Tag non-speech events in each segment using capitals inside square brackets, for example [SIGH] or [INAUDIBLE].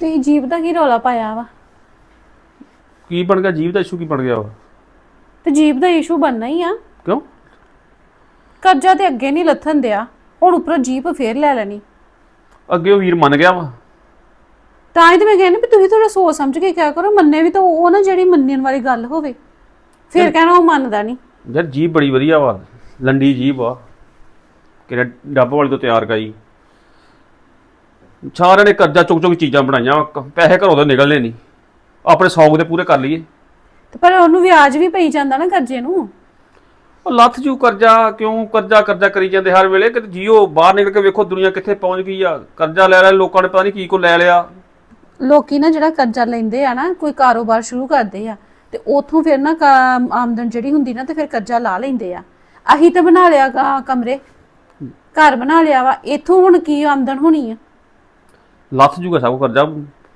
ਤੇ ਜੀਬ ਦਾ ਕੀ ਰੌਲਾ ਪਾਇਆ ਵਾ? ਕੀ ਬਣ ਗਿਆ? ਜੀਵ ਦਾ ਇਸ਼ੂ ਕੀ ਬਣ ਗਿਆ ਵਾ? ਤੇ ਜੀਬ ਦਾ ਇਸ਼ੂ ਬਣਨਾ ਹੀ ਆ। ਕਿਉਂ? ਕਰਜ਼ਾ ਤੇ ਅੱਗੇ ਨਹੀਂ ਲੱਥਣ ਦਿਆ। ਹੁਣ ਉੱਪਰੋਂ ਜੀਪ ਫੇਰ ਲੈ ਲੈਣੀ। ਅੱਗੇ ਉਹ ਵੀਰ ਮੰਨ ਗਿਆ ਵਾ। ਤਾਂ ਹੀ ਤੇ ਮੈਂ ਕਹਿੰਦੀ ਵੀ ਤੁਸੀਂ ਥੋੜਾ ਸੋਚ ਸਮਝ ਕੇ ਕਿਆ ਕਰੋ ਮੰਨੇ ਵੀ ਤਾਂ ਉਹ ਨਾ ਜਿਹੜੀ ਮੰਨਣ ਵਾਲੀ ਗੱਲ ਹੋਵੇ। ਫਿਰ ਕਹਿਣਾ ਉਹ ਮੰਨਦਾ ਨਹੀਂ। ਯਾਰ ਜੀਬ ਬੜੀ ਵਧੀਆ ਵਾ। ਲੰਡੀ ਜੀਬ ਆ ਕਿਹੜਾ ਡੱਬ ਵਾਲੀ ਤੋਂ ਤਿਆਰ ਕਰਾਈ। ਸਾਰਿਆਂ ਨੇ ਕਰਜ਼ਾ ਚੁੱਕ ਚੁੱਕ ਚੀਜ਼ਾਂ ਬਣਾਈਆਂ ਕ- ਪੈਸੇ ਘਰੋਂ ਤਾਂ ਨਿਕਲਨੇ ਨਹੀਂ। ਆਪਣੇ ਸ਼ੌਕ ਦੇ ਪੂਰੇ ਕਰ ਲਈਏ। ਤੇ ਪਰ ਉਹਨੂੰ ਵਿਆਜ ਵੀ ਪਈ ਜਾਂਦਾ ਨਾ ਕਰਜ਼ੇ ਨੂੰ। ਉਹ ਲੱਥ ਜੂ ਕਰਜ਼ਾ ਕਿਉਂ ਕਰਜ਼ਾ ਕਰਜ਼ਾ ਕਰੀ ਜਾਂਦੇ ਹਰ ਵੇਲੇ। ਕਿ ਜੀਓ ਬਾਹਰ ਨਿਕਲ ਕੇ ਵੇਖੋ ਦੁਨੀਆ ਕਿੱਥੇ ਪਹੁੰਚ ਗਈ ਆ। ਕਰਜ਼ਾ ਲੈ ਲੈ ਲੋਕਾਂ ਨੇ ਪਤਾ ਨਹੀਂ ਕੀ ਕੋ ਲੈ ਲਿਆ। ਲੋਕੀ ਨਾ ਜਿਹੜਾ ਕਰਜ਼ਾ ਲੈਂਦੇ ਆ ਨਾ ਕੋਈ ਕਾਰੋਬਾਰ ਸ਼ੁਰੂ ਕਰਦੇ ਆ ਤੇ ਉਥੋਂ ਫਿਰ ਨਾ ਕਾ- ਆਮਦਨ ਜਿਹੜੀ ਹੁੰਦੀ ਨਾ ਤੇ ਫਿਰ ਕਰਜ਼ਾ ਲਾ ਲੈਂਦੇ ਆ। ਅਹੀ ਤਾਂ ਬਣਾ ਲਿਆ ਗਾ ਕਮਰੇ। ਘਰ ਬਣਾ ਲਿਆ ਵਾ ਇਥੋਂ ਹੁਣ ਕੀ ਆਮਦਨ ਹੋਣੀ ਆ? ਲੱਥ ਜੂਗਾ ਸਭ ਕੁਛ ਕਰਜ਼ਾ।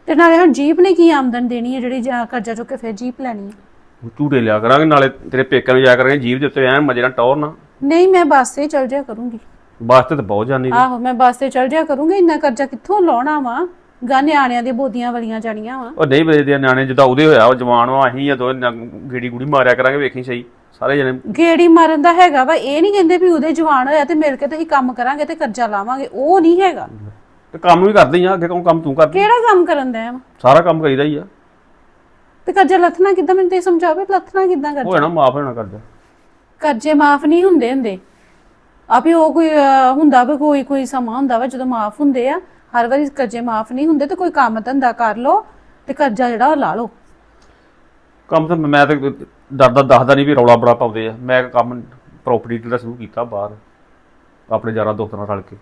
ਤੇ ਨਾਲੇ ਹੁਣ ਜੀਪ ਨੇ ਕੀ ਆਮਦਨ ਦੇਣੀ ਹੈ ਜਿਹੜੀ ਜਾਂ ਕਰਜ਼ਾ ਚੁੱਕ ਕੇ ਫਿਰ ਜੀਪ ਲੈਣੀ ਹੈ? ਝੂਟੇ ਲਿਆ ਕਰਾਂਗੇ ਨਾਲੇ ਤੇਰੇ ਪੇਕਿਆਂ ਨੂੰ ਜਾਇਆ ਕਰਾਂਗੇ ਜੀਬ ਦੇ ਉੱਤੇ ਐਨ ਮਜੇ ਨਾਲ ਟੌਰ ਨਾ। ਨਹੀਂ ਮੈਂ ਬੱਸ ਤੇ ਚਲ ਜਾਇਆ ਕਰੂੰਗੀ। ਬੱਸ ਤੇ ਤਾਂ ਬਹੁਤ ਜਾਨੀ ਆਹੋ ਮੈਂ ਬੱਸ ਤੇ ਚਲ ਜਾਇਆ ਕਰੂੰਗੀ ਇੰਨਾ ਕਰਜ਼ਾ ਕਿੱਥੋਂ ਲਾਉਣਾ ਵਾ? ਗਾ ਨਿਆਣਿਆਂ ਦੀਆਂ ਬੋਦੀਆਂ ਵਲੀਆਂ ਜਾਣੀਆਂ ਵਾ। ਉਹ ਨਹੀਂ ਬਜਦੇ ਨਿਆਣੇ ਜਿੱਦਾਂ ਉਹਦੇ ਹੋਇਆ ਉਹ ਜਵਾਨ ਵਾ ਅਸੀਂ ਆ ਦੋ ਗੇੜੀ ਗੁੜੀ ਮਾਰਿਆ ਕਰਾਂਗੇ ਵੇਖੀ ਸਹੀ। ਸਾਰੇ ਜਣੇ। ਗੇੜੀ ਮਾਰਨ ਦਾ ਹੈਗਾ ਵਾ ਇਹ ਨਹੀਂ ਕਹਿੰਦੇ ਵੀ ਉਹਦੇ ਜਵਾਨ ਹੋਇਆ ਤੇ ਮਿਲ ਕੇ ਤੇ ਅਸੀਂ ਕੰਮ ਕਰਾਂਗੇ ਤੇ ਕਰਜ਼ਾ ਲਾਵਾਂਗੇ ਉਹ ਨਹੀਂ ਹੈਗਾ। ਤੇ ਕੰਮ ਵੀ ਕਰਦੇ ਹੀ ਆ ਅੱਗੇ ਕੌਣ ਕੰਮ ਤੂੰ ਕਰਦੀ? ਕਿਹੜਾ ਕੰਮ ਕਰਨ ਦਾ ਸਾਰਾ ਕੰਮ ਕਰੀਦਾ ਹੀ ਆ। ਤੇ ਕਰਜ਼ਾ ਲੱਥਣਾ ਕਿੱਦਾਂ? ਮੈਨੂੰ ਤੇ ਸਮਝਾਵੇ ਲੱਥਣਾ ਕਿੱਦਾਂ ਕਰਜ਼ਾ? ਜਾਣਾ ਮਾਫ ਹੋਣਾ ਕਰਜ਼ਾ। ਕਰਜ਼ੇ ਮਾਫ ਨਹੀਂ ਹੁੰਦੇ ਹੁੰਦੇ। ਆਪੇ ਉਹ ਕੋਈ ਅਹ, ਹੁੰਦਾ ਵੀ ਕੋਈ ਕੋਈ ਸਮਾਂ ਹੁੰਦਾ ਵਾ ਜਦੋਂ ਮਾਫ ਹੁੰਦੇ ਆ ਹਰ ਵਾਰੀ ਕਰਜ਼ੇ ਮਾਫ ਨਹੀਂ ਹੁੰਦੇ ਤੇ ਕੋਈ ਕੰਮ ਧੰਦਾ ਕਰ ਲਓ ਤੇ ਕਰਜ਼ਾ ਜਿਹੜਾ ਉਹ ਲਾ ਲਓ। ਕੰਮ ਤਾਂ ਮੈਂ ਤਾਂ ਡਰਦਾ ਦੱਸਦਾ ਨਹੀਂ ਵੀ ਰੌਲਾ ਬੜਾ ਪਾਉਂਦੇ ਆ। ਮੈਂ ਕੰਮ ਪ੍ਰਾਪਰਟੀ ਦਾ ਸ਼ੁਰੂ ਕੀਤਾ ਬਾਹਰ ਆਪਣੇ ਯਾਰਾਂ ਦੋਸਤਾਂ ਨਾਲ ਰਲ ਕੇ।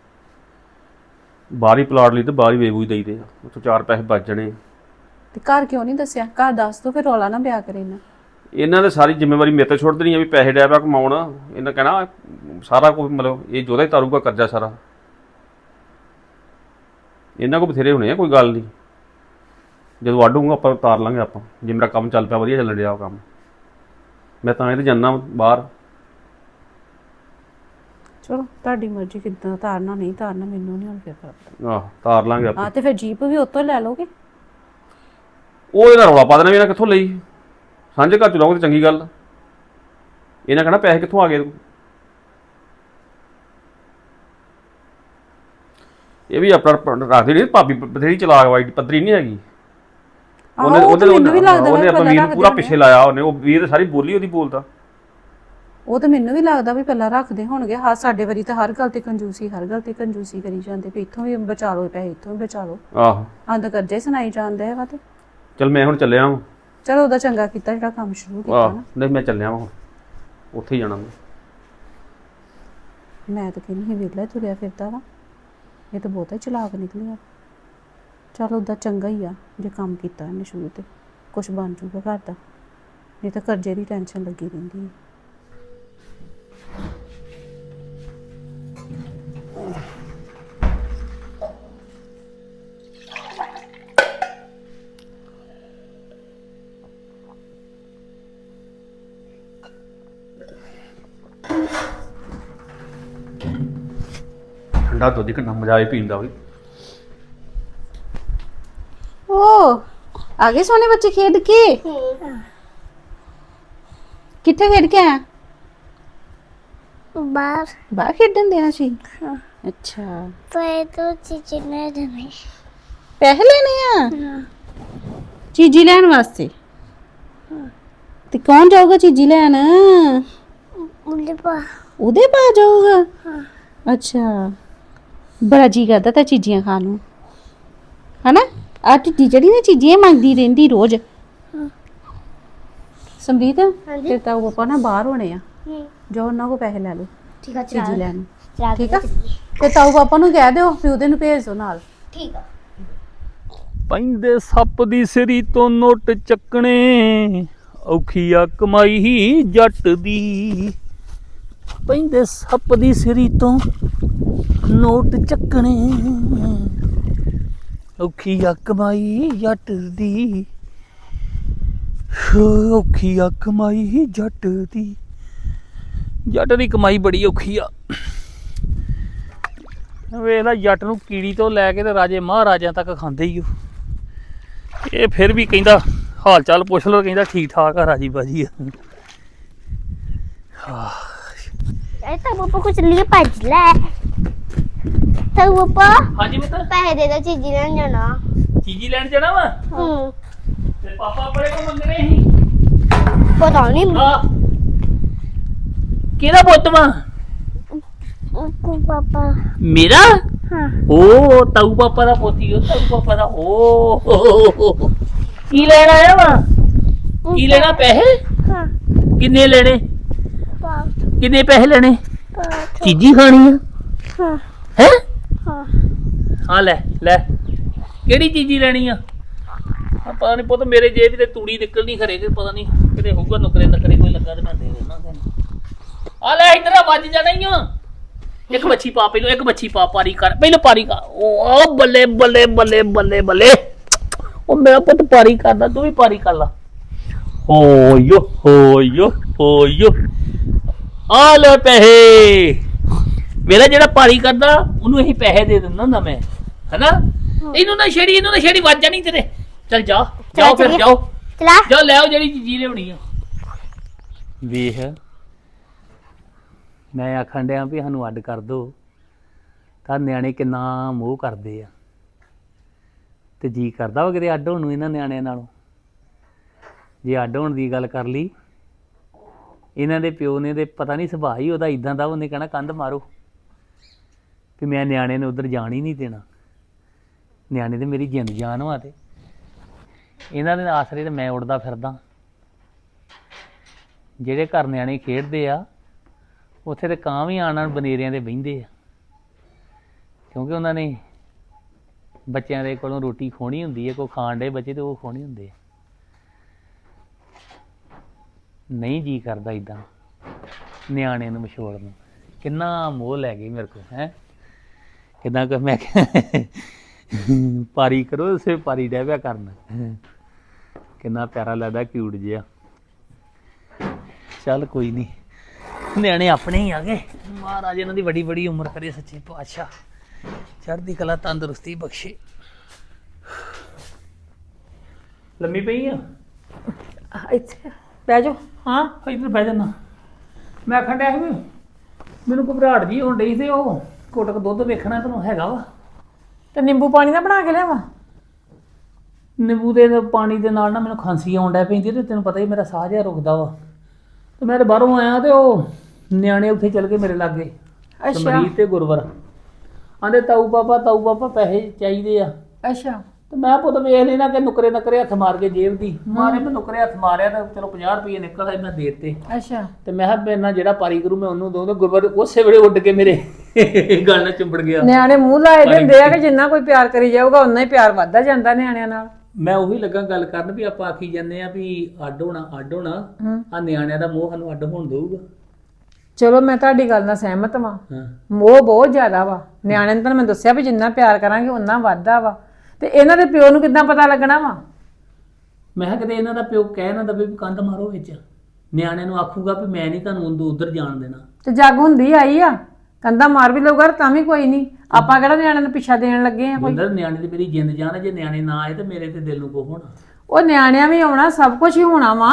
ਬਾਹਰ ਪਲਾਟ ਲਈ ਤੇ ਬਾਹਰ ਹੀ ਵੇਚੂ ਦੇਈਦੇ ਆ। ਉੱਥੋਂ ਚਾਰ ਪੈਸੇ ਬਚ ਜਾਣੇ ਤੇ ਘਰ ਕਿਉਂ ਨਹੀਂ ਦੱਸਿਆ? ਘਰ ਦੱਸ ਦੋ ਫਿਰ ਰੌਲਾ ਨਾ ਬਿਆ ਕਰੇ ਨਾ ਇਹਨਾਂ ਦੇ ਸਾਰੀ ਜ਼ਿੰਮੇਵਾਰੀ ਮੇਰੇ ਤੇ ਛੁੱਟ ਦੇਣੀ ਆ ਵੀ ਪੈਸੇ ਪਿਆ ਕਮਾਉਣ। ਇਹਨਾਂ ਕਹਿਣਾ ਸਾਰਾ ਕੁਝ ਮਤਲਬ ਇਹ ਜੋਦਾ ਹੀ ਤਾਰੂਗਾ ਕਰਜ਼ਾ ਸਾਰਾ। ਇਹਨਾਂ ਕੋ ਬਥੇਰੇ ਹੋਣੇ ਆ ਕੋਈ ਗੱਲ ਨਹੀਂ। ਜਦੋਂ ਵਾਢੂਗਾ ਆਪਾਂ ਤਾਰ ਲਾਂਗੇ ਆਪਾਂ। ਜੇ ਮੇਰਾ ਕੰਮ ਚੱਲ ਪਿਆ ਵਧੀਆ ਚੱਲਣ ਡਿਆ ਉਹ ਕੰਮ। ਮੈਂ ਤਾਂ ਇਹ ਤੇ ਜਾਣਾ ਬਾਹਰ। ਚਲੋ ਤੁਹਾਡੀ ਮਰਜ਼ੀ ਕਿੱਦਾਂ ਤਾਰਨਾ ਨਹੀਂ ਤਾਰਨਾ ਮੈਨੂੰ ਨਹੀਂ ਹੁਣ ਫਿਰ ਪਤਾ। ਆਹ ਤਾਰ ਲਾਂਗੇ ਆਪਾਂ। ਆ ਤੇ ਫਿਰ ਜੀਪ ਵੀ ਉੱਤੋਂ ਲੈ ਲਓਗੇ? ਉਹ ਇਹਦਾ ਰੌਲਾ ਪਾ ਦੇਣਾ ਵੀ ਇਹਨਾਂ ਕਿੱਥੋਂ ਲਈ। ਸਾਂਝੇ ਘਰ ਚ ਲਾਉਂਗੇ ਤੇ ਚੰਗੀ ਗੱਲ। ਇਹਨਾਂ ਕਹਣਾ ਪੈਸੇ ਕਿੱਥੋਂ ਆ ਗਏ ਇਹ ਵੀ ਆਪਣਾ ਰੱਖਦੀ ਨਹੀਂ ਭਾਬੀ ਬਥੇਰੀ ਚਲਾਕ ਵਾਈਟ ਪੱਧਰੀ ਨਹੀਂ ਹੈਗੀ। ਉਹਨੇ ਵੀ ਆਪਾਂ ਪਹਿਲਾਂ ਵੀਰ ਪੂਰਾ ਪਿੱਛੇ ਲਾਇਆ ਉਹਨੇ ਉਹ ਵੀਰ ਸਾਰੀ ਬੋਲੀ ਉਹਦੀ ਬੋਲਦਾ। ਉਹ ਤਾਂ ਮੈਨੂੰ ਵੀ ਲੱਗਦਾ ਵੀ ਪਹਿਲਾਂ ਰੱਖਦੇ ਹੋਣਗੇ। ਹਾਂ ਸਾਡੇ ਵਾਰੀ ਤਾਂ ਹਰ ਗੱਲ ਤੇ ਕੰਜੂਸੀ ਹਰ ਗੱਲ ਤੇ ਕੰਜੂਸੀ ਕਰੀ ਜਾਂਦੇ ਵੀ ਇੱਥੋਂ ਵੀ ਬਚਾ ਲਓ ਪੈਸੇ ਇੱਥੋਂ ਵੀ ਬਚਾ ਲਓ। ਆਹੋ। ਆਂ ਤਾਂ ਕਰਜ਼ੇ ਸੁਣਾਈ ਜਾਂਦੇ ਆ ਵਾ ਤੇ। ਚਲ ਮੈਂ ਹੁਣ ਚੱਲਿਆ ਵਾਂ। ਚਲੋ ਉਹਦਾ ਚੰਗਾ ਕੀਤਾ ਜਿਹੜਾ ਕੰਮ ਸ਼ੁਰੂ ਕੀਤਾ ਆਹ ਨਾ। ਨਹੀਂ ਮੈਂ ਚੱਲਿਆ ਹੁਣ। ਉੱਥੇ ਹੀ ਜਾਣਾ ਮੈਂ। ਮੈਂ ਤਾਂ ਕਹਿੰਦੀ ਸੀ ਵਿਹਲਾ ਹੀ ਤੁਰਿਆ ਫਿਰਦਾ ਵਾ। ਇਹ ਤਾਂ ਬਹੁਤਾ ਹੀ ਚਲਾਕ ਨਿਕਲਿਆ। ਚਲ ਉਹਦਾ ਚੰਗਾ ਹੀ ਆ ਜੇ ਕੰਮ ਕੀਤਾ ਇਹਨੇ ਸ਼ੁਰੂ ਤੇ। ਕੁਝ ਬਣ ਜੂਗਾ ਘਰ ਦਾ। ਨਹੀਂ ਤਾਂ ਕਰਜ਼ੇ ਦੀ ਟੈਨਸ਼ਨ ਲੱਗੀ ਰਹਿੰਦੀ ਹੈ ਠੰਡਾ ਦੁੱਧ ਹੀ ਕਿੰਨਾ ਮਜ਼ਾ ਆਏ ਪੀਣ ਦਾ ਵੀ। ਓ ਆ ਗਏ ਸੋਨੇ ਬੱਚੇ ਖੇਡ ਕੇ? ਕਿੱਥੇ ਖੇਡ ਕੇ ਆਇਆ? ਬਾਹਰ। ਬਾਹਰ ਖੇਡਣ ਦੇਣਾ ਸੀ? ਅੱਛਾ। ਪਏ ਤੋਂ ਚਿਚਨੇ ਦਨੇ ਪੈਸੇ ਲੈਣੇ ਆ? ਚੀਜ਼ੀ ਲੈਣ ਵਾਸਤੇ? ਤੇ ਕੌਣ ਜਾਊਗਾ ਚੀਜ਼ੀ ਲੈਣ? ਮੁੰਡੇ ਪਾ ਉਹਦੇ ਪਾ ਜਾਊਗਾ? ਅੱਛਾ। ਬੜਾ ਜੀ ਕਰਦਾ ਤਾਂ ਚੀਜ਼ੀਆਂ ਖਾਣ ਨੂੰ। ਹਨਾ? ਆ ਟਿੱਡੀ ਜਿਹੜੀ ਨਾ ਚੀਜ਼ੀਆਂ ਮੰਗਦੀ ਰਹਿੰਦੀ ਰੋਜ਼। ਸਮਰੀਤ ਤੇ ਤਾਂ ਉਹ ਪਾਪਾ ਨਾ ਬਾਹਰ ਹੋਣੇ ਆ। ਜੋ ਉਹਨਾਂ ਕੋ ਪੈਸੇ ਲੈ ਲਓ। ਠੀਕ ਆ ਚੀਜ਼ੀ ਲੈਣ ਨੂੰ। ਚਲਾ ਠੀਕ ਆ? ਤੇ ਤਾਊ ਪਾਪਾ ਨੂੰ ਕਹਿ ਦਿਓ ਵੀ ਉਹਦੇ ਨੂੰ ਭੇਜ ਦਿਓ ਨਾਲ। ਠੀਕ ਆ। ਪੈਂਦੇ ਸੱਪ ਦੀ ਸਿਰੀ ਤੋਂ ਨੋਟ ਚੱਕਣੇ ਔਖੀ ਆ ਕਮਾਈ ਹੀ ਜੱਟ ਦੀ। ਪੈਂਦੇ ਸੱਪ ਦੀ ਸਿਰੀ ਤੋਂ ਨੋਟ ਚੱਕਣੇ। ਔਖੀ ਆ ਕਮਾਈ ਜੱਟ ਦੀ ਔਖੀ ਆ ਕਮਾਈ ਜੱਟ ਦੀ ਜੱਟ ਦੀ ਕਮਾਈ ਬੜੀ ਔਖੀ ਆ। ਵੇਖ ਲੈ, ਜੱਟ ਨੂੰ ਕੀੜੀ ਤੋਂ ਲੈ ਕੇ ਤੇ ਰਾਜੇ ਮਹਾਰਾਜਿਆਂ ਤੱਕ ਖਾਂਦੇ ਹੀ ਉਹ। ਇਹ ਫਿਰ ਵੀ ਕਹਿੰਦਾ ਹਾਲ ਚਾਲ ਪੁੱਛ ਲੋ ਕਹਿੰਦਾ ਠੀਕ ਠਾਕ ਆ ਰਾਜੀ ਬਾਜੀ। ਆ ਇਹ ਤਾਂ ਪਾਪਾ ਕੁਝ ਲਈ ਭੱਜ ਲੈ ਤਾਂ ਪਾਪਾ ਹਾਂਜੀ ਪੁੱਤ ਪੈਸੇ ਦੇ ਦੋ ਚੀਜ਼ੀ ਲੈਣ ਜਾਣਾ। ਚੀਜ਼ੀ ਲੈਣ ਜਾਣਾ ਵਾ? ਹੂੰ। ਤੇ ਪਾਪਾ ਬੜੇ ਕੋ ਮੰਗਣੇ ਸੀ। ਪਤਾ ਨਹੀਂ ਆ। ਕਿਹਦਾ ਪੁੱਤ ਵਾ? ਕੋ ਪਾਪਾ। ਮੇਰਾ? ਹਾਂ। ਓ ਤਾਊ ਪਾਪਾ ਦਾ ਪੋਤੀ ਓ ਤਾਊ ਪਾਪਾ ਦਾ। ਓ ਕੀ ਲੈਣ ਆਇਆ ਵਾ? ਕੀ ਲੈਣਾ ਪੈਸੇ? ਹਾਂ। ਕਿੰਨੇ ਲੈਣੇ? ਪਾ ਕਿੰਨੇ ਪੈਸੇ ਲੈਣੇ? ਚੀਜ਼ੀ ਖਾਣੀ ਆ? ਹੈ। ਹਾਂ? ਹਾਂ, ਲੈ ਲੈ। ਕਿਹੜੀ ਚੀਜ਼ੀ ਲੈਣੀ ਆ? ਆ ਪਤਾ ਨਹੀਂ ਪੁੱਤ, ਮੇਰੇ ਜੇਬ ਤੇ ਤੂੜੀ ਨਿਕਲਣੀ ਖਰੇ ਕਿ ਪਤਾ ਨਹੀਂ ਕਿਤੇ ਹੋਊਗਾ ਨੁਕਰੇ, ਨਕਰੇ ਕੋਈ ਲੱਗਾ ਤੇ ਮੈਂ ਦੇ ਦੇਣਾ ਤੈਨੂੰ। ਆ ਲੈ, ਇਧਰ ਵੱਜ ਜਾਣਾ ਹੀ ਆ। ਇੱਕ ਮੱਛੀ ਪਾ ਪਹਿਲੋਂ, ਇੱਕ ਮੱਛੀ ਪਾ, ਪਾਰੀ ਕਰ। ਪਹਿਲੋਂ ਪਾਰੀ ਕਰ। ਉਹ ਬੱਲੇ ਬੱਲੇ ਬੱਲੇ ਬੱਲੇ ਬੱਲੇ। ਉਹ ਮੇਰਾ ਪੁੱਤ ਪਾਰੀ ਕਰਦਾ, ਤੂੰ ਵੀ ਪਾਰੀ ਕਰ ਲਾ। ਹੋਯੋ ਹੋਯੋ ਹੋਯੋ ਆ ਲੈ ਪੈਸੇ। ਮੇਰਾ ਜਿਹੜਾ ਪਾਰੀ ਕਰਦਾ, ਉਹਨੂੰ ਅਸੀਂ ਪੈਸੇ ਦੇ ਦਿੰਦਾ ਹੁੰਦਾ ਮੈਂ ਹੈਨਾ? ਇਹਨੂੰ ਨਾ ਛੇੜੀ ਇਹਨੂੰ ਨਾ ਛੇੜੀ ਵੱਜ ਜਾਣੀ ਤੇਰੇ। ਚੱਲ ਜਾ ਜਾਓ ਫਿਰ। ਜਾਓ। ਚਲਾ। ਜਾ ਲੈ ਆਓ ਜਿਹੜੀ ਚੀਜ਼ ਲਿਆਉਣੀ ਆ। ਵੇਖ ਮੈਂ ਆਖਣ ਡਿਆ ਵੀ ਸਾਨੂੰ ਅੱਡ ਕਰ ਦੋ। ਤਾਂ ਨਿਆਣੇ ਕਿੰਨਾ ਮੋਹ ਕਰਦੇ ਆ। ਤੇ ਜੀ ਕਰਦਾ ਵਾ ਕਿਤੇ ਅੱਡ ਹੋਣ ਨੂੰ ਇਹਨਾਂ ਨਿਆਣਿਆਂ ਨਾਲੋਂ। ਜੇ ਅੱਡ ਹੋਣ ਦੀ ਗੱਲ ਕਰ ਲਈ ਇਹਨਾਂ ਦੇ ਪਿਓ ਨੇ ਤੇ ਪਤਾ ਨਹੀਂ ਸੁਭਾਅ ਹੀ ਉਹਦਾ ਇਦਾਂ ਦਾ ਉਹਨੇ ਕਹਿਣਾ ਕੰਧ ਮਾਰੋ। ਵੀ ਮੈਂ ਨਿਆਣੇ ਨੂੰ ਉਧਰ ਜਾਣ ਹੀ ਨਹੀਂ ਦੇਣਾ। ਨਿਆਣੇ ਤੇ ਮੇਰੀ ਜਿੰਦ ਜਾਨ ਵਾ ਤੇ। ਇਹਨਾਂ ਦੇ ਆਸਰੇ ਤੇ ਮੈਂ ਉੱਡਦਾ ਫਿਰਦਾ। ਜਿਹੜੇ ਘਰ ਨਿਆਣੇ ਖੇਡਦੇ ਆ, ਉੱਥੇ ਤੇ ਕਾਂ ਵੀ ਆਣ ਆਣ ਬਨੇਰਿਆਂ ਦੇ ਬਹਿੰਦੇ ਆ। ਕਿਉਂਕਿ ਉਹਨਾਂ ਨੇ ਬੱਚਿਆਂ ਦੇ ਕੋਲੋਂ ਰੋਟੀ ਖੋਣੀ ਹੁੰਦੀ ਹੈ ਕੋਈ ਖਾਣ ਦੇ ਬੱਚੇ ਤੇ ਉਹ ਖੋਣੀ ਹੁੰਦੇ ਆ। ਨਹੀਂ ਜੀ ਕਰਦਾ ਇਦਾਂ ਨਿਆਣੇ ਨੂੰ ਮਛੋੜ ਨੂੰ। ਕਿੰਨਾ ਮੋਹ ਲੈ ਗਈ ਮੇਰੇ ਕੋਲ, ਹੈ? ਕਿਦਾਂ ਕਿ ਮੈਂ ਪਾਰੀ ਕਰੋ ਉਸੇ ਪਾਰੀ ਡਹਿ ਪਿਆ ਕਰਨ। ਕਿੰਨਾ ਪਿਆਰਾ ਲੱਗਦਾ ਕਿਊਟ ਜਿਹਾ। ਚੱਲ ਕੋਈ ਨਹੀਂ ਨਿਆਣੇ ਆਪਣੇ ਹੀ ਆ ਗਏ ਮਹਾਰਾਜ ਇਹਨਾਂ ਦੀ ਵੱਡੀ ਵੱਡੀ ਉਮਰ ਕਰੇ ਸੱਚੇ ਪਾਤਸ਼ਾਹ। ਚੜ੍ਹਦੀ ਕਲਾ ਤੰਦਰੁਸਤੀ ਬਖਸ਼ੇ। ਲੰਮੀ ਪਈ ਆ? ਇੱਥੇ। ਬਹਿ ਜਾਓ। ਹਾਂ ਇੱਧਰ ਬਹਿ ਜਾਣਾ ਮੈਂ ਆਖਣ ਡਿਆ ਸੀ ਵੀ ਮੈਨੂੰ ਘਬਰਾਹਟ ਜੀ ਹੋਣ ਡਈ ਤੇ ਉਹ। ਕੋਟਕ ਦੁੱਧ ਵੇਖਣਾ ਤੈਨੂੰ ਹੈਗਾ ਵਾ। ਤੇ ਨਿੰਬੂ ਪਾਣੀ ਦਾ ਬਣਾ ਕੇ ਲਿਆਵਾਂ? ਨਿੰਬੂ ਦੇ ਪਾਣੀ ਦੇ ਨਾਲ ਨਾ ਮੈਨੂੰ ਖਾਂਸੀ ਆਉਣ ਡੈ ਪੈਂਦੀ ਤੇ ਤੈਨੂੰ ਪਤਾ ਹੀ ਮੇਰਾ ਸਾਹ ਜਿਹਾ ਰੁਕਦਾ ਵਾ। ਤੇ ਮੈਂ ਤੇ ਬਾਹਰੋਂ ਆਇਆ ਤੇ ਉਹ ਨਿਆਣੇ ਉੱਥੇ ਚੱਲ ਕੇ ਮੇਰੇ ਲਾਗੇ ਅੱਛਾ। ਸਮਰੀਤ ਤੇ ਗੁਰਵਰ। ਆਂਦੇ ਤਾਊ ਪਾਪਾ ਤਾਊ ਪਾਪਾ ਪੈਸੇ ਚਾਹੀਦੇ ਆ। ਅੱਛਾ। ਤੇ ਮੈਂ ਪੁੱਤ ਵੇਖ ਲੈਣਾ ਕਿ ਨੁਕਰੇ ਨੁਕਰੇ ਹੱਥ ਮਾਰ ਕੇ ਜੇਬ ਦੀ। ਮਾਰੇ ਮੈਂ ਨੁਕਰੇ ਹੱਥ ਮਾਰਿਆ ਤਾਂ ਚਲੋ 50 ਰੁਪਏ ਨਿਕਲ ਆਏ ਮੈਂ ਦੇ ਦਿੱਤੇ ਅੱਛਾ। ਤੇ ਮੈਂ ਕਿਹਾ ਮੇਰੇ ਨਾਲ ਜਿਹੜਾ ਪਾਰੀ ਕਰੂ ਮੈਂ ਉਹਨੂੰ ਦਊਂ ਤੇ ਗੁਰਵਰ ਉਸੇ ਵੇਲੇ ਉੱਡ ਕੇ ਮੇਰੇ [LAUGHS] ਗੱਲ ਨਾਲ ਚੁੰਬੜ ਗਿਆ। ਨਿਆਣੇ ਮੂੰਹ ਲਾਏ ਦੇ ਹੁੰਦੇ ਆ ਕਿ ਜਿੰਨਾ ਕੋਈ ਪਿਆਰ ਕਰੀ ਜਾਊਗਾ ਉਨਾ ਹੀ ਪਿਆਰ ਵੱਧਦਾ ਜਾਂਦਾ ਨਿਆਣਿਆਂ ਨਾਲ। ਮੈਂ ਉਹੀ ਲੱਗਾ ਗੱਲ ਕਰਨ ਵੀ ਆਪਾਂ ਆਖੀ ਜਾਂਦੇ ਆ ਵੀ ਅੱਡ ਹੋਣਾ ਅੱਡ ਹੋਣਾ। ਆ ਨਿਆਣਿਆਂ ਦਾ ਮੋਹ ਸਾਨੂੰ ਅੱਡ ਹੋਣ ਦਊਗਾ। ਚਲੋ ਮੈਂ ਤੁਹਾਡੀ ਗੱਲ ਨਾਲ ਸਹਿਮਤ ਵਾਂ। ਹਾਂ। ਮੋਹ ਬਹੁਤ ਜ਼ਿਆਦਾ ਵਾ। ਨਿਆਣੇ ਨੂੰ ਤਾਂ ਮੈਂ ਦੱਸਿਆ ਵੀ ਜਿੰਨਾ ਪਿਆਰ ਕਰਾਂਗੇ ਉਨਾ ਵੱਧਦਾ ਵਾ। ਤੇ ਇਹਨਾਂ ਦੇ ਪਿਓ ਨੂੰ ਕਿੱਦਾਂ ਪਤਾ ਲੱਗਣਾ ਵਾ? ਮੈਂ ਕਿਹਾ ਕਿਤੇ ਇਹਨਾਂ ਦਾ ਪਿਓ ਕਹਿ ਨਾ ਦਵੇ ਵੀ ਕੰਧ ਮਾਰੋ ਵਿੱਚ। ਨਿਆਣਿਆਂ ਨੂੰ ਆਖੂਗਾ ਵੀ ਮੈਂ ਨਹੀਂ ਤੁਹਾਨੂੰ ਉਧਰ ਜਾਣ ਦੇਣਾ। ਤੇ ਜੱਗ ਹੁੰਦੀ ਆਈ ਆ। ਕੰਦਾ ਮਾਰ ਵੀ ਲਊਗਾ ਤਾਂ ਵੀ ਕੋਈ ਨਹੀਂ ਆਪਾਂ ਕਿਹੜਾ ਨਿਆਣਿਆਂ ਨੂੰ ਪਿੱਛਾ ਦੇਣ ਲੱਗੇ ਆ ਕੋਈ? ਬੰਦਰ ਨਿਆਣੇ ਦੀ ਮੇਰੀ ਜਿੰਦ ਜਾਨ ਹੈ ਜੇ ਨਿਆਣੇ ਨਾ ਆਏ ਤੇ ਮੇਰੇ ਤੇ ਦਿਲ ਨੂੰ ਕੋ ਹੋਣਾ। ਉਹ ਨਿਆਣਿਆਂ ਵੀ ਆਉਣਾ ਸਭ ਕੁਝ ਹੀ ਹੋਣਾ ਵਾ।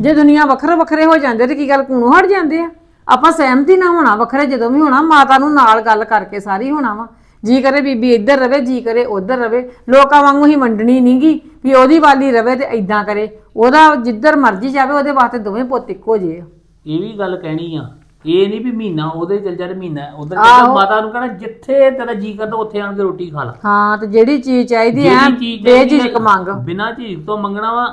ਜੇ ਦੁਨੀਆ ਵੱਖਰੇ ਵੱਖਰੇ ਹੋ ਜਾਂਦੇ ਤੇ ਕੀ ਗੱਲ ਕੂਣੋਂ ਹਟ ਜਾਂਦੇ ਆ? ਆਪਾਂ ਸਹਿਮਤੀ ਨਾ ਹੋਣਾ ਵੱਖਰੇ ਜਦੋਂ ਵੀ ਹੋਣਾ ਮਾਤਾ ਨੂੰ ਨਾਲ ਗੱਲ ਕਰਕੇ ਸਾਰੀ ਹੋਣਾ ਵਾ। ਜੀ ਕਰੇ ਬੀਬੀ ਇੱਧਰ ਰਵੇ ਜੀ ਕਰੇ ਉੱਧਰ ਰਵੇ। ਲੋਕਾਂ ਵਾਂਗੂ ਹੀ ਵੰਡਣੀ ਨਹੀਂਗੀ ਵੀ ਉਹਦੀ ਵਾਲੀ ਰਵੇ ਤੇ ਇਦਾਂ ਕਰੇ। ਉਹਦਾ ਜਿੱਧਰ ਮਰਜ਼ੀ ਜਾਵੇ ਉਹਦੇ ਵਾਸਤੇ ਦੋਵੇਂ ਪੁੱਤ ਇੱਕੋ ਜਿਹੇ ਆ। ਇਹ ਵੀ ਗੱਲ ਕਹਿਣੀ ਆ। ਇਹ ਨਹੀਂ ਵੀ ਮਹੀਨਾ ਉਹਦੇ ਚੱਲ ਜਾ ਤੇ ਮਹੀਨਾ ਉਧਰ ਜਾ ਮਾਤਾ ਨੂੰ ਕਹਣਾ ਜਿੱਥੇ ਤੇਰਾ ਜੀ ਕਰਦਾ ਉੱਥੇ ਆਣ ਕੇ ਰੋਟੀ ਖਾ ਲਾ। ਹਾਂ ਤੇ ਜਿਹੜੀ ਚੀਜ਼ ਚਾਹੀਦੀ ਐ ਜਿਹੜੀ ਚੀਜ਼ ਚਾਹੀਦੀ ਬੇਝਿਜਕ ਆ, ਮੰਗ। ਬਿਨਾਂ ਝਿਜਕ ਤੋਂ ਮੰਗਣਾ ਵਾ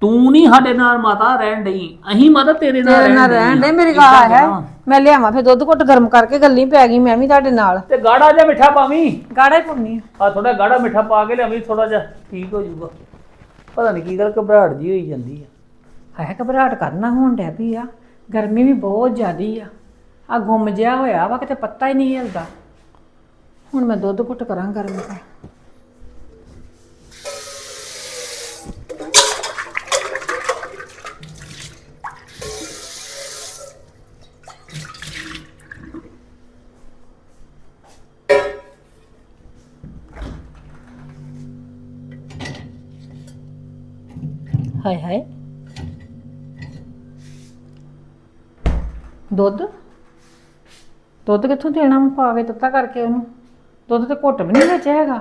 ਤੂੰ ਨਹੀਂ ਸਾਡੇ ਨਾਲ ਮਾਤਾ ਰਹਿਣ ਡਈ। ਅਹੀਂ ਮਾਤਾ ਤੇਰੇ ਨਾਲ ਤੇਰੇ ਨਾਲ ਡਈ ਰਹਿਣ। ਦੇ ਮੇਰੀ ਗੱਲ ਹੈ। ਵਾ। ਮੈਂ ਲਿਆਵਾਂ ਫਿਰ ਦੁੱਧ ਘੁੱਟ ਗਰਮ ਕਰਕੇ ਗੱਲੀ ਪੈ ਗਈ ਮੈਂ ਵੀ ਤੁਹਾਡੇ ਨਾਲ। ਤੇ ਗਾੜਾ ਜਿਹਾ ਮਿੱਠਾ ਪਾਵੀਂ? ਗਾੜਾ ਹੀ ਪੁੰਨੀ ਆ ਥੋੜਾ ਗਾੜਾ ਮਿੱਠਾ ਪਾ ਕੇ ਲਿਆਵੀਂ ਥੋੜਾ ਜਿਹਾ ਠੀਕ ਹੋ ਜਾਊਗਾ। ਪਤਾ ਨਹੀਂ ਕੀ ਗੱਲ ਘਬਰਾਹਟ ਜੀ ਹੋਈ ਜਾਂਦੀ ਆ। ਹੈ ਘਬਰਾਹਟ ਕਰਨਾ ਹੋਣ ਡੈ ਪਈ ਆ। ਗਰਮੀ ਵੀ ਬਹੁਤ ਜ਼ਿਆਦੀ ਆ। ਆ ਗੁੰਮ ਜਿਹਾ ਹੋਇਆ ਵਾ ਕਿਤੇ ਪੱਤਾ ਹੀ ਨਹੀਂ ਹਿਲਦਾ। ਹੁਣ ਮੈਂ ਦੁੱਧ ਘੁੱਟ ਕਰਾਂ ਗਰਮ ਕਰ ਹਾਏ ਹਾਏ। ਦੁੱਧ? ਦੁੱਧ ਕਿੱਥੋਂ ਦੇਣਾ ਮੈਂ ਪਾ ਕੇ ਤੱਤਾ ਕਰਕੇ ਉਹਨੂੰ। ਦੁੱਧ ਤੇ ਘੁੱਟ ਵੀ ਨਹੀਂ ਵਿੱਚ ਹੈਗਾ।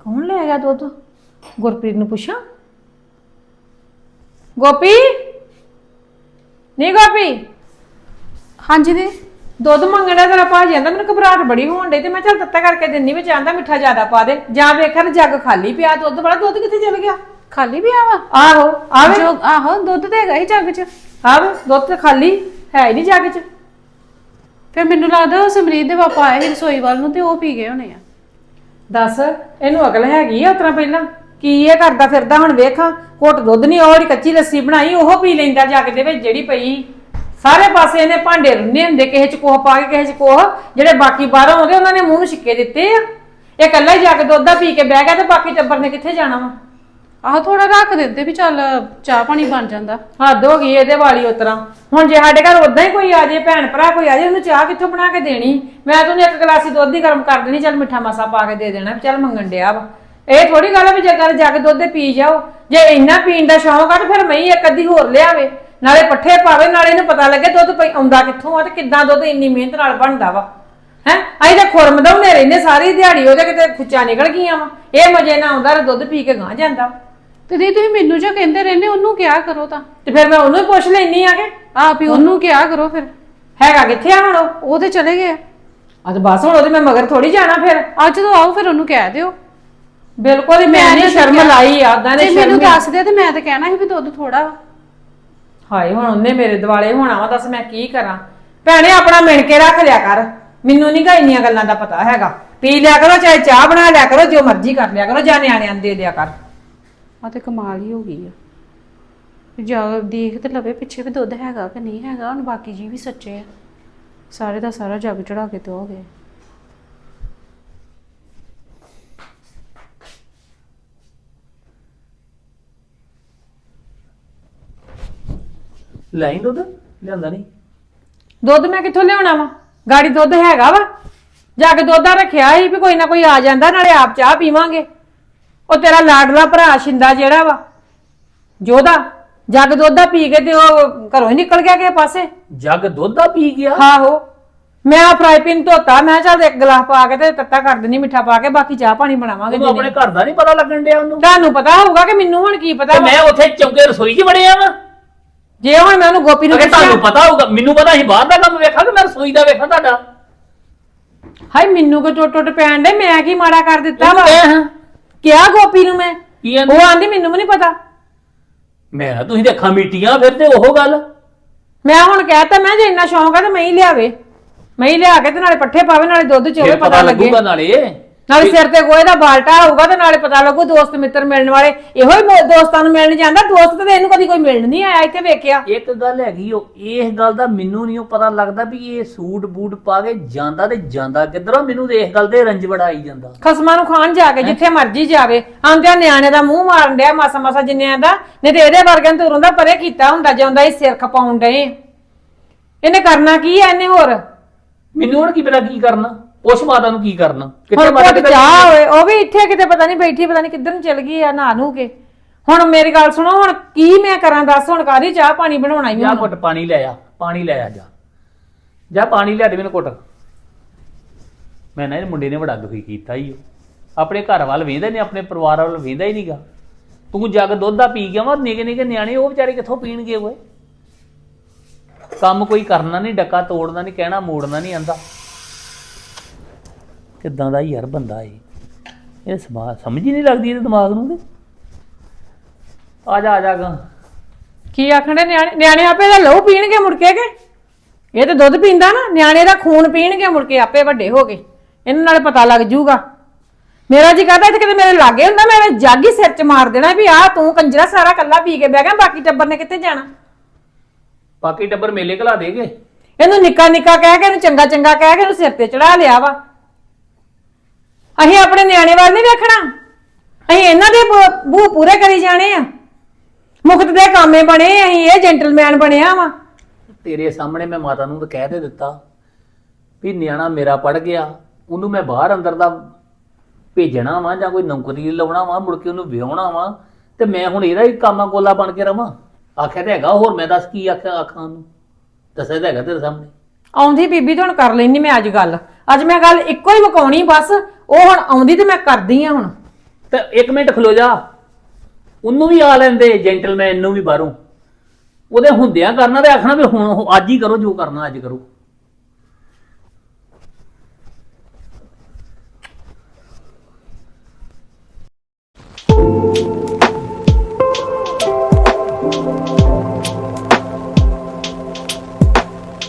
ਕੌਣ ਲੈ ਗਿਆ ਦੁੱਧ? ਗੁਰਪ੍ਰੀਤ ਨੂੰ ਪੁੱਛਾਂ? ਗੋਪੀ? ਨਹੀਂ ਗੋਪੀ? ਹਾਂਜੀ ਦੀ ਦੁੱਧ ਮੰਗਣਾ ਤੇਰਾ ਭਾਜੀ ਜਾਂਦਾ ਮੈਨੂੰ ਘਬਰਾਹਟ ਬੜੀ ਹੋਣ ਡਈ ਤੇ ਮੈਂ ਚੱਲ ਤੱਤਾ ਕਰਕੇ ਦਿੰਨੀ ਵਿੱਚ ਆਂਦਾ ਮਿੱਠਾ ਜ਼ਿਆਦਾ ਪਾ ਦੇ। ਜਾਂ ਵੇਖਿਆ ਤੇ ਜੱਗ ਖਾਲੀ ਪਿਆ ਦੁੱਧ ਵਾਲਾ ਦੁੱਧ ਕਿੱਥੇ ਚਲ ਗਿਆ? ਖਾਲੀ ਵੀ? ਆਵਾ ਆਹੋ ਆਵੇ। ਜੋ ਆਹੋ ਦੁੱਧ ਤੇ ਹੈਗਾ ਹੀ ਜੱਗ 'ਚ। ਆਵੇ ਦੁੱਧ ਤੇ ਖਾਲੀ ਹੈ ਹੀ ਨਹੀਂ ਜੱਗ 'ਚ। ਫਿਰ ਮੈਨੂੰ ਲੱਗਦਾ ਉਹ ਸਮਰੀਤ ਦੇ ਪਾਪਾ ਆਏ ਸੀ ਰਸੋਈ ਵੱਲ ਨੂੰ ਤੇ ਉਹ ਪੀ ਗਏ ਹੋਣੇ ਆ। ਦੱਸ ਇਹਨੂੰ ਅਕਲ ਹੈਗੀ ਆ ਉਤਰਾ ਪਹਿਲਾਂ? ਕੀ ਇਹ ਕਰਦਾ ਫਿਰਦਾ ਹੁਣ ਵੇਖਾਂ ਘੁੱਟ ਦੁੱਧ ਨਹੀਂ ਜਿਹੜੀ ਕੱਚੀ ਲੱਸੀ ਬਣਾਈ ਉਹ ਪੀ ਲੈਂਦਾ ਜੱਗ ਦੇ ਵਿੱਚ ਜਿਹੜੀ ਪਈ। ਸਾਰੇ ਪਾਸੇ ਇਹਨੇ ਭਾਂਡੇ ਰੁੰਨੇ ਹੁੰਦੇ ਕਿਸੇ ਚ ਕੋਹ ਪਾ ਕੇ ਕਿਸੇ ਚ ਕੋਹ ਜਿਹੜੇ ਬਾਕੀ ਬਾਹਰੋਂ ਆਉਂਦੇ ਉਹਨਾਂ ਨੇ ਮੂੰਹ ਨੂੰ ਛਿੱਕੇ ਦਿੱਤੇ ਆ। ਇਹ ਇਕੱਲਾ ਹੀ ਜੱਗ ਦੁੱਧ ਦਾ ਪੀ ਕੇ ਬਹਿ ਗਿਆ ਤੇ ਬਾਕੀ ਟੱਬਰ ਨੇ ਕਿੱਥੇ ਜਾਣਾ ਵਾ? ਆਹ ਥੋੜਾ ਰੱਖ ਦਿੰਦੇ ਵੀ ਚੱਲ ਚਾਹ ਪਾਣੀ ਬਣ ਜਾਂਦਾ। ਹੱਦ ਹੋ ਗਈ ਇਹਦੇ ਵਾਲੀ ਉਤਰਾ ਹੁਣ ਜੇ ਸਾਡੇ ਘਰ ਉਦਾਂ ਹੀ ਕੋਈ ਆ ਜੇ, ਭੈਣ ਭਰਾ ਕੋਈ ਆ ਜੇ, ਉਹਨੂੰ ਚਾਹ ਕਿੱਥੋਂ ਬਣਾ ਕੇ ਦੇਣੀ? ਮੈਂ ਤੁਹਾਨੂੰ ਇੱਕ ਗਲਾਸੀ ਦੁੱਧ ਦੀ ਗਰਮ ਕਰ ਦੇਣੀ, ਚੱਲ ਮਿੱਠਾ ਮਾਸਾ ਪਾ ਕੇ ਦੇ ਦੇਣਾ, ਵੀ ਚੱਲ ਮੰਗਣ ਡਿਆ ਵਾ। ਇਹ ਥੋੜੀ ਗੱਲ ਆ ਵੀ ਜੇ ਗੱਲ ਜਾ ਕੇ ਦੁੱਧ ਦੇ ਪੀ ਜਾਓ। ਜੇ ਇੰਨਾ ਪੀਣ ਦਾ ਸ਼ੌਂਕ ਆ ਤੇ ਫਿਰ ਮੈਂ ਇੱਕ ਅੱਧੀ ਹੋਰ ਲਿਆਵੇ। ਨਾਲੇ ਪੱਠੇ ਪਾਵੇ, ਨਾਲੇ ਇਹਨੂੰ ਪਤਾ ਲੱਗੇ ਦੁੱਧ ਪਈ ਆਉਂਦਾ ਕਿੱਥੋਂ ਆ ਤੇ ਕਿੱਦਾਂ ਦੁੱਧ ਇੰਨੀ ਮਿਹਨਤ ਨਾਲ ਬਣਦਾ ਵਾ। ਹੈ? ਅਸੀਂ ਤਾਂ ਖੁਰਮ ਦਉਨੇ ਰਹਿੰਦੇ ਸਾਰੀ ਦਿਹਾੜੀ, ਉਹਦੇ ਕਿਤੇ ਖੁੱਚਾ ਨਿਕਲ ਗਈਆਂ ਵਾ। ਇਹ ਮਜੇ ਨਾਲ ਆਉਂਦਾ ਤੇ ਦੁੱਧ ਪੀ ਕੇ ਗਾਂ ਜਾਂਦਾ। ਵਾ ਤੇ ਦੀ ਤੁਸੀਂ ਮੈਨੂੰ ਜੋ ਕਹਿੰਦੇ ਰਹਿੰਦੇ ਉਹਨੂੰ ਕਿਹਾ ਕਰੋ ਤਾਂ। ਤੇ ਫਿਰ ਮੈਂ ਉਹਨੂੰ ਹੀ ਪੁੱਛ ਲੈਣੀ ਆ ਕਿ ਆਪ ਹੀ ਉਹਨੂੰ ਕਿਹਾ ਕਰੋ ਫਿਰ। ਹੈਗਾ ਕਿੱਥੇ ਆ ਹੁਣ ਉਹ? ਉਹ ਤੇ ਚਲੇ ਗਏ ਆ। ਅੱਜ ਬਸ ਹੁਣ ਉਹਦੇ ਮੈਂ ਮਗਰ ਥੋੜੀ ਜਾਣਾ ਫਿਰ। ਅੱਜ ਜਦੋਂ ਆਓ ਫਿਰ ਉਹਨੂੰ ਕਹਿ ਦਿਓ। ਬਿਲਕੁਲ ਹੀ ਮੈਂ ਨਹੀਂ ਸ਼ਰਮ ਲਾਈ ਆ ਉਹਦਾਂ ਨੇ ਜੇ ਮੈਨੂੰ ਸ਼ਰਮ ਦੱਸ ਦੇ ਤੇ ਮੈਂ ਤਾਂ ਕਹਿਣਾ ਸੀ ਵੀ ਦੁੱਧ ਥੋੜਾ ਹਾਏ ਹੁਣ ਉਹਨੇ ਮੇਰੇ ਦਿਵਾਲੇ ਹੋਣਾ ਵਾ ਦੱਸ ਮੈਂ ਕੀ ਕਰਾਂ। ਭੈਣੇ ਆਪਣਾ ਮਿਣ ਕੇ ਰੱਖ ਲਿਆ ਕਰ। ਮੈਨੂੰ ਨਹੀਂ ਗਾ ਇੰਨੀਆਂ ਗੱਲਾਂ ਦਾ ਪਤਾ ਹੈਗਾ। ਪੀ ਲਿਆ ਕਰੋ ਚਾਹੇ ਚਾਹ ਬਣਾ ਲਿਆ ਕਰੋ ਜੋ ਮਰਜ਼ੀ ਕਰ ਲਿਆ ਕਰੋ ਜਾਂ ਨਿਆਣਿਆਂ ਨੂੰ ਦੇ ਦਿਆ ਕਰ। ਆ ਤੇ ਕਮਾਲ ਹੀ ਹੋ ਗਈ ਆ। ਜਾ ਦੇਖ ਤੇ ਲਵੇ ਪਿੱਛੇ ਵੀ ਦੁੱਧ ਹੈਗਾ ਕਿ ਨਹੀਂ ਹੈਗਾ ਹੁਣ ਬਾਕੀ ਜੀ ਵੀ ਸੱਚੇ ਆ। ਸਾਰੇ ਦਾ ਸਾਰਾ ਜੱਗ ਚੜਾ ਕੇ ਦੋਗੇ ਲੈਂ ਦੁੱਧ? ਲਿਆਂਦਾ ਨਹੀਂ? ਦੁੱਧ ਮੈਂ ਕਿੱਥੋਂ ਲਿਆਉਣਾ ਵਾ? ਗਾੜੀ ਦੁੱਧ ਹੈਗਾ ਵਾ। ਜਾ ਕੇ ਦੁੱਧਾ ਰੱਖਿਆ ਸੀ ਵੀ ਕੋਈ ਨਾ ਕੋਈ ਆ ਜਾਂਦਾ ਨਾਲੇ ਆਪ ਚਾਹ ਪੀਵਾਂਗੇ। ਉਹ ਤੇਰਾ ਲਾਡਲਾ ਭਰਾ ਸ਼ਿੰਦਾ ਜਿਹੜਾ ਵਾ ਜੋਦਾ ਜੱਗ ਦੁੱਧਾ ਪੀ ਕੇ ਤੇ ਉਹ ਘਰੋਂ ਹੀ ਨਿਕਲ ਗਿਆ ਕਿਸੇ ਪਾਸੇ? ਜੱਗ ਦੁੱਧ ਦਾ ਪੀ ਗਿਆ? ਆਹੋ ਮੈਂ ਆ ਫਰਾਈ ਪਿੰਨ ਧੋਤਾ ਮੈਂ ਚੱਲ ਇੱਕ ਗਲਾਸ ਪਾ ਕੇ ਤੇ ਤੱਤਾ ਕਰ ਦਿੰਨੀ ਮਿੱਠਾ ਪਾ ਕੇ ਬਾਕੀ ਚਾਹ ਪਾਣੀ ਬਣਾਵਾਂਗੇ ਉਹਨੂੰ ਆਪਣੇ ਘਰ ਦਾ ਨਹੀਂ ਪਤਾ ਲੱਗਣ ਡਿਆ ਉਹਨੂੰ? ਤੁਹਾਨੂੰ ਪਤਾ ਹੋਊਗਾ ਕਿ ਮੈਨੂੰ ਹੁਣ ਕੀ ਪਤਾ ਤੇ ਵਾ। ਮੈਂ ਉੱਥੇ ਚੌਂਕੇ ਰਸੋਈ 'ਚ ਵੜਿਆ ਵਾਂ। ਜੇ ਹੁਣ ਮੈਂ ਉਹਨੂੰ ਗੋਪੀ ਨੂੰ ਅਗੇ ਤੁਹਾਨੂੰ ਪਤਾ ਹੋਊਗਾ ਮੈਨੂੰ ਪਤਾ ਸੀ ਬਾਹਰ ਦਾ ਕੰਮ ਵੇਖਾਂ ਕਿ ਮੈਂ ਰਸੋਈ ਦਾ ਵੇਖਾਂ ਤੁਹਾਡਾ। ਹਾਏ ਮੈਨੂੰ ਕੋ ਟੁੱਟ ਟੁੱਟ ਪੈਣ ਦੇ ਮੈਂ ਕੀ ਮਾੜਾ ਕਰ ਦਿੱਤਾ ਵਾ? ਕਹਿ ਗੋਪੀ ਨੂੰ ਮੈਂ? ਕੀ? ਉਹ ਆਂਦੀ ਮੈਨੂੰ ਵੀ ਨਹੀਂ ਪਤਾ। ਮੈਂ ਕਿਹਾ ਤੁਸੀਂ ਤੇ ਅੱਖਾਂ ਮੀਟੀਆਂ ਫਿਰ ਤੇ ਉਹ ਗੱਲ। ਮੈਂ ਹੁਣ ਕਹਿਤਾ ਮੈਂ ਜੇ ਇੰਨਾ ਸ਼ੌਂਕ ਆ ਤਾਂ ਮੈਂ ਹੀ ਲਿਆਵੇ। ਮੈਂ ਹੀ ਲਿਆ ਕੇ ਤੇ ਨਾਲੇ ਪੱਠੇ ਪਾਵੇ ਨਾਲੇ ਦੁੱਧ ਚੋਵੇ ਫਿਰ ਪਤਾ ਲੱਗੇ ਲੱਗੂਗਾ ਨਾਲੇ। ਨਾਲੇ ਸਿਰ ਤੇ ਗੋਹੇ ਦਾ ਬਾਲਟਾ ਹੋਊਗਾ ਤੇ ਨਾਲੇ ਪਤਾ ਲੱਗੂ ਦੋਸਤ ਮਿੱਤਰ ਮਿਲਣ ਵਾਲੇ। ਇਹੋ ਹੀ ਮੋ- ਦੋਸਤਾਂ ਨੂੰ ਮਿਲਣ ਜਾਂਦਾ। ਦੋਸਤ ਤੇ ਇਹਨੂੰ ਕਦੀ ਕੋਈ ਮਿਲਣ ਨਹੀਂ ਆਇਆ ਇੱਥੇ ਵੇਖਿਆ। ਇੱਕ ਗੱਲ ਹੈਗੀ ਉਹ ਇਸ ਗੱਲ ਦਾ ਮੈਨੂੰ ਨਹੀਂ ਉਹ ਪਤਾ ਲੱਗਦਾ ਵੀ ਇਹ ਸੂਟ ਬੂਟ ਪਾ ਕੇ ਜਾਂਦਾ ਤੇ ਜਾਂਦਾ ਕਿੱਧਰੋਂ। ਮੈਨੂੰ ਤੇ ਇਸ ਗੱਲ ਦੇ ਰੰਜ ਬੜਾ ਆਈ ਜਾਂਦਾ। ਖਸਮਾਂ ਨੂੰ ਖਾਣ ਜਾ ਕੇ ਜਿੱਥੇ ਮਰਜ਼ੀ ਜਾਵੇ। ਆਂਦਿਆਂ ਨਿਆਣੇ ਦਾ ਮੂੰਹ ਮਾਰਨ ਡਿਆ ਮਾਸਾ ਮਾਸਾ ਜਿੰਨਿਆਂ ਦਾ। ਨਹੀਂ ਤੇ ਇਹਦੇ ਵਰਗਿਆਂ ਨੂੰ ਤੁਰਨ ਦਾ ਪਰੇ ਕੀਤਾ ਹੁੰਦਾ ਜਾਂਦਾ ਇਹ ਸਿਰ ਖਪਾਉਣ ਡਏ। ਇਹਨੇ ਕਰਨਾ ਕੀ ਐ ਇਹਨੇ ਹੋਰ? ਮੈਨੂੰ ਹੁਣ ਕੀ ਪਤਾ ਕੀ ਕਰਨਾ? ਉਸ ਮਾਤਾ ਨੂੰ ਕੀ ਕਰਨਾ। ਹੁਣ ਮਾਤਾ ਕੋਟ ਚਾਹ ਹੋਏ ਉਹ ਵੀ ਇੱਥੇ ਕਿਤੇ ਪਤਾ ਨਹੀਂ ਬੈਠੀ ਪਤਾ ਨਹੀਂ ਕਿੱਧਰ ਨੂੰ ਚਲ ਗਈ ਆ ਨਹਾ ਨੂੰ ਕੇ। ਹੁਣ ਮੇਰੀ ਗੱਲ ਸੁਣੋ ਹੁਣ ਕੀ ਮੈਂ ਕਰਾਂ ਦੱਸ ਹੁਣ ਕਾਦੀ ਚਾਹ ਪਾਣੀ ਬਣਾਉਣਾ ਹੀ ਜਾ ਘੁੱਟ ਪਾਣੀ ਲੈ ਆ ਪਾਣੀ ਲੈ ਆ ਜਾ। ਜਾ ਪਾਣੀ ਲਿਆ ਦੇ ਮੈਨੂੰ ਘੁੱਟ। ਮੈਂ ਨਾ ਇਹ ਮੁੰਡੇ ਨੇ ਬੜਾ ਦੁਖੀ ਕੀਤਾ ਹੀ ਆਪਣੇ ਘਰ ਵੱਲ ਵੇਂਦਾ ਨਹੀਂ ਆਪਣੇ ਪਰਿਵਾਰ ਵੱਲ ਵੇਂਦਾ ਹੀ ਨਹੀਂਗਾ ਤੂੰ ਜੱਗ ਦੁੱਧ ਦਾ ਪੀ ਗਿਆ ਵਾ ਨਿੱਕੇ ਨਿੱਕੇ ਨਿਆਣੇ ਉਹ ਵਿਚਾਰੇ ਕਿੱਥੋਂ ਪੀਣਗੇ ਓਏ? ਕੰਮ ਕੋਈ ਕਰਨਾ ਨਹੀਂ ਡੱਕਾ ਤੋੜਨਾ ਨਹੀਂ ਕਹਿਣਾ ਮੋੜਨਾ ਨਹੀਂ ਆਂਦਾ। ਕਿੱਦਾਂ ਦਾ ਯਾਰ ਬੰਦਾ ਏ। ਇਹ ਸਮਾ ਸਮਝ ਹੀ ਨਹੀਂ ਲੱਗਦੀ ਇਹਦੇ ਦਿਮਾਗ ਨੂੰ ਤੇ। ਆ ਜਾ ਆ ਜਾ ਗਾ। ਕੀ ਆਖਣੇ ਨਿਆਣੇ ਨਿਆਣੇ ਆਪੇ ਦਾ ਲਹੂ ਪੀਣਗੇ ਮੁੜ ਕੇ ਕੇ? ਇਹ ਤੇ ਦੁੱਧ ਪੀਂਦਾ ਨਾ ਨਿਆਣੇ ਦਾ ਖੂਨ ਪੀਣਗੇ ਮੁੜ ਕੇ ਆਪੇ ਵੱਡੇ ਹੋ ਕੇ। ਇਹਨਾਂ ਨਾਲ ਪਤਾ ਲੱਗ ਜੂਗਾ। ਮੇਰਾ ਜੀ ਕਰਦਾ ਇੱਥੇ ਕਿਤੇ ਮੇਰੇ ਲਾਗੇ ਹੁੰਦਾ ਮੇਰੇ ਜੱਗ ਹੀ ਸਿਰ 'ਚ ਮਾਰ ਦੇਣਾ ਵੀ ਆਹ ਤੂੰ ਕੰਜਰਾ ਸਾਰਾ ਕੱਲਾ ਪੀ ਕੇ ਬਹਿ ਗਿਆ ਬਾਕੀ ਟੱਬਰ ਨੇ ਕਿੱਥੇ ਜਾਣਾ? ਬਾਕੀ ਟੱਬਰ ਮੇਲੇ ਘਲਾ ਦੇਗੇ। ਇਹਨੂੰ ਨਿੱਕਾ ਨਿੱਕਾ ਕਹਿ ਕੇ ਇਹਨੂੰ ਚੰਗਾ ਚੰਗਾ ਕਹਿ ਕੇ ਇਹਨੂੰ ਸਿਰ ਤੇ ਚੜਾ ਲਿਆ ਵਾ। ਅਸੀਂ ਆਪਣੇ ਨਿਆਣੇ ਵੱਲ ਨਹੀਂ ਵੇਖਣਾ। ਅਸੀਂ ਇਹਨਾਂ ਦੇ ਬੂ ਪੂਰੇ ਕਰੀ ਜਾਣੇ ਆ। ਮੁਕਤ ਦੇ ਕਾਮੇ ਬਣੇ ਅਸੀਂ ਇਹ ਜੈਂਟਲਮੈਨ ਬਣਿਆ ਵਾ। ਤੇਰੇ ਸਾਹਮਣੇ ਮੈਂ ਮਾਤਾ ਨੂੰ ਤਾਂ ਕਹਿ ਦੇ ਦਿੱਤਾ ਵੀ ਨਿਆਣਾ ਮੇਰਾ ਪੜ ਗਿਆ ਉਹਨੂੰ ਮੈਂ ਬਾਹਰ ਅੰਦਰ ਦਾ ਭੇਜਣਾ ਵਾ ਜਾਂ ਕੋਈ ਨੌਕਰੀ ਲਾਉਣਾ ਵਾ ਮੁੜ ਕੇ ਉਹਨੂੰ ਵਿਆਹਣਾ ਵਾ ਤੇ ਮੈਂ ਹੁਣ ਇਹਦਾ ਹੀ ਕਾਮਾ ਗੋਲਾ ਬਣ ਕੇ ਰਵਾਂ। ਆਖਿਆ ਤੇ ਹੈਗਾ ਹੋਰ ਮੈਂ ਦੱਸ ਕੀ ਆਖਿਆ ਆਖਾਂ ਨੂੰ ਦੱਸਿਆ ਤਾਂ ਹੈਗਾ ਤੇਰੇ ਸਾਹਮਣੇ। ਆਉਂਦੀ ਬੀਬੀ ਤੇ ਹੁਣ ਕਰ ਲੈਣੀ ਮੈਂ ਅੱਜ ਗੱਲ। ਅੱਜ ਮੈਂ ਗੱਲ ਇੱਕੋ ਹੀ ਮੁਕਾਉਣੀ ਬਸ। ਉਹ ਹੁਣ ਆਉਂਦੀ ਤੇ ਮੈਂ ਕਰਦੀ ਆ ਹੁਣ। ਤੇ ਇੱਕ ਮਿੰਟ ਖਲੋ ਜਾ। ਉਹਨੂੰ ਵੀ ਆ ਲੈਂਦੇ ਜੈਂਟਲਮੈਨ ਨੂੰ ਵੀ ਬਾਹਰੋਂ। ਉਹਦੇ ਹੁੰਦਿਆਂ ਕਰਨਾ ਤੇ ਆਖਣਾ ਵੀ ਹੁਣ ਉਹ ਅੱਜ ਹੀ ਕਰੋ, ਜੋ ਕਰਨਾ ਅੱਜ ਕਰੋ।